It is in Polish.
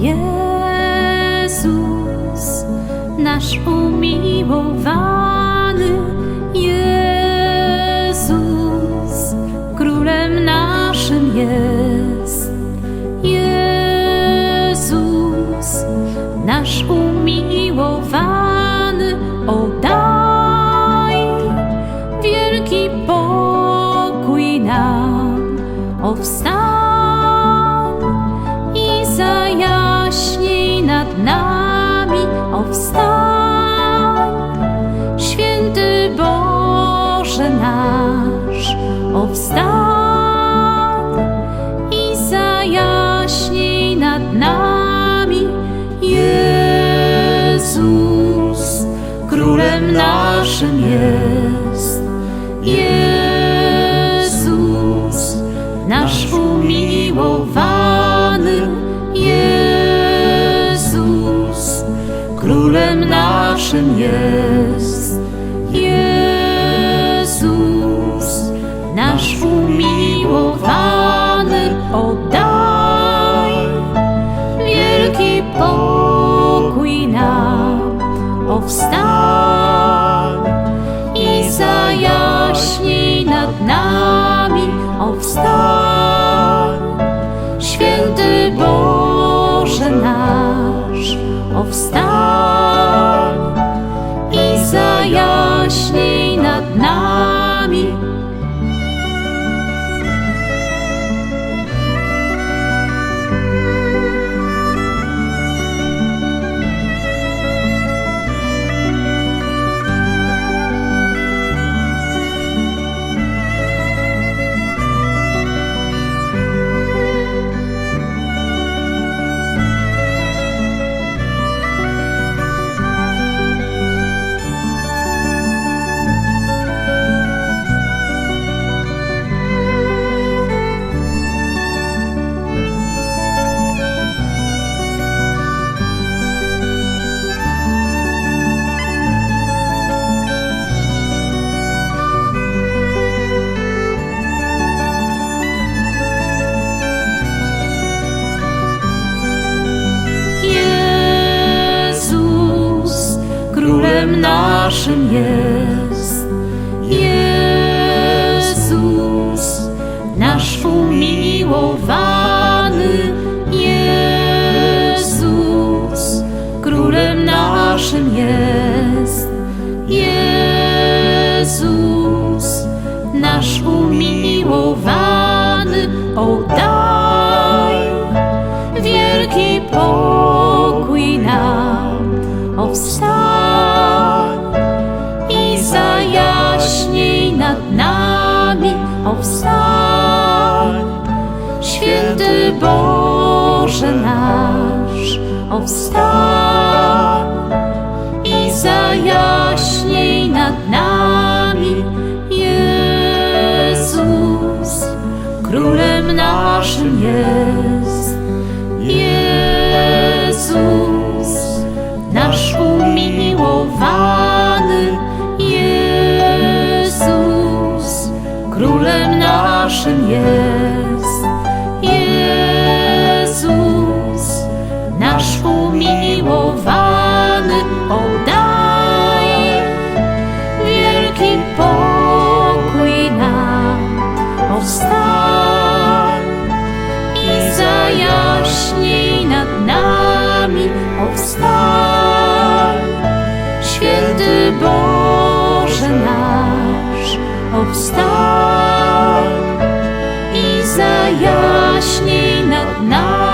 Jezus, nasz umiłowany Jezus, królem naszym jest. Jezus, nasz umiłowany, oddaj wielki pokój nam, o wstań. Zajaśnij nad nami, o wstań, święty Boże nasz, o wstań jest. Jezus, nasz umiłowany, oddaj wielki pokój nam, o wstań i zajaśnij nad nami, o wstań, święty Boże nasz, o wstań i zajaśnij królem naszym jest. Jezus, nasz umiłowany Jezus, królem naszym jest. Jezus, nasz umiłowany, oddaj wielki pokój nam, o wstań Boże nasz, o wstań i zajaśnij nad nami, Jezus, królem naszym jest. Jezus, nasz umiłowany Jezus, królem naszym jest. jest święty Boże nasz, o i zajaśnij nad nami.